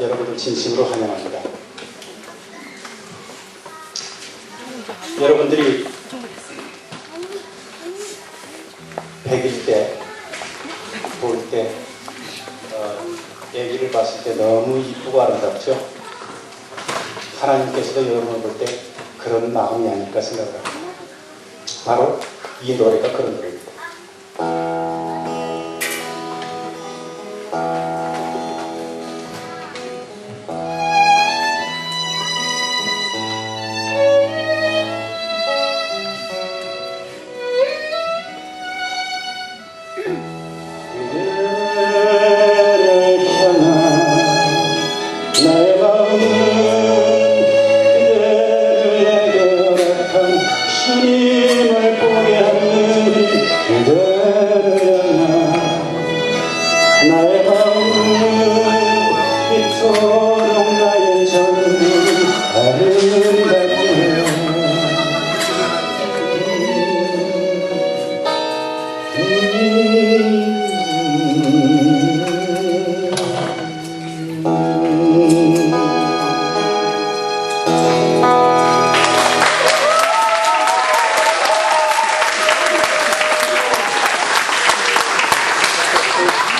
여러분들을 진심으로 환영합니다. 여러분들이 100일 때, 볼 때, 어, 애기를 봤을 때 너무 이쁘고 아름답죠? 하나님께서도 여러분을 볼 때 그런 마음이 아닐까 생각을 합니다. 바로 이 노래가 그런 노래입니다. 보게 하는 그대를 향한 나의 마음은 이토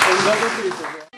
ですよね。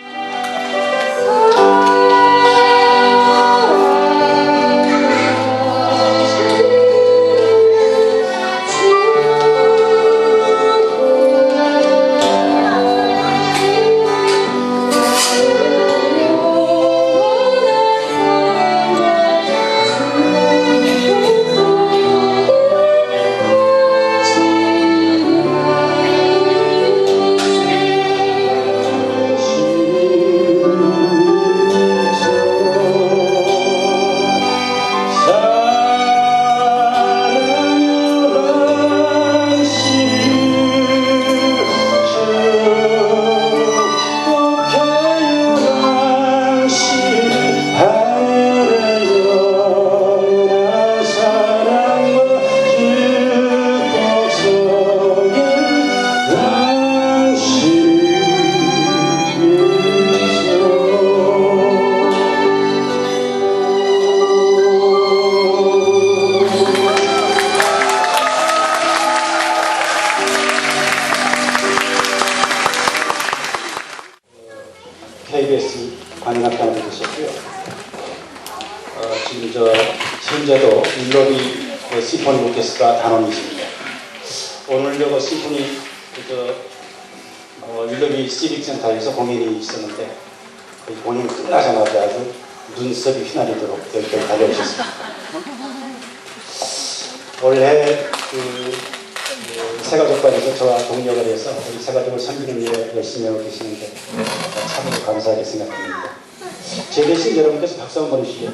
지금 저 현재도 율로비 심포니 오케스트라 단원이십니다. 오늘 저 심포니 그 어, 율로비 시빅센터에서 공연이 있었는데 그 공연 끝나자마자 아주 눈썹이 휘날리도록 여기까지 달려오셨습니다. 올해 그, 그 세가족관에서 저와 동력을 해서 우리 세가족을 섬기는 일에 열심히 하고 계시는데 참으로 감사하게 생각합니다. 제 대신 여러분께서 박수 한번 주시죠.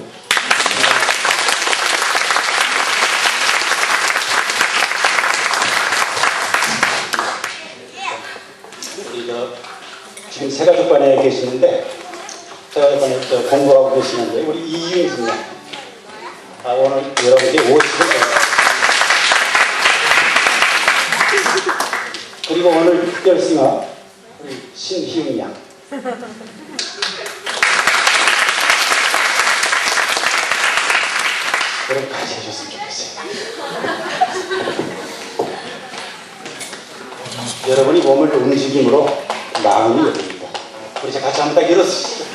우리 저 지금 세가족관에 계시는데 세가족관에 저 공부하고 계시는데 우리 이윤수님 아, 오늘 여러분께 50을 그리고 오늘 특별승화 우리 신희웅 양. 그렇게까지 해줬으면 좋겠어요. 여러분이 몸을 움직임으로 마음이 열립니다. 우리 같이 한번 딱 열어주시죠.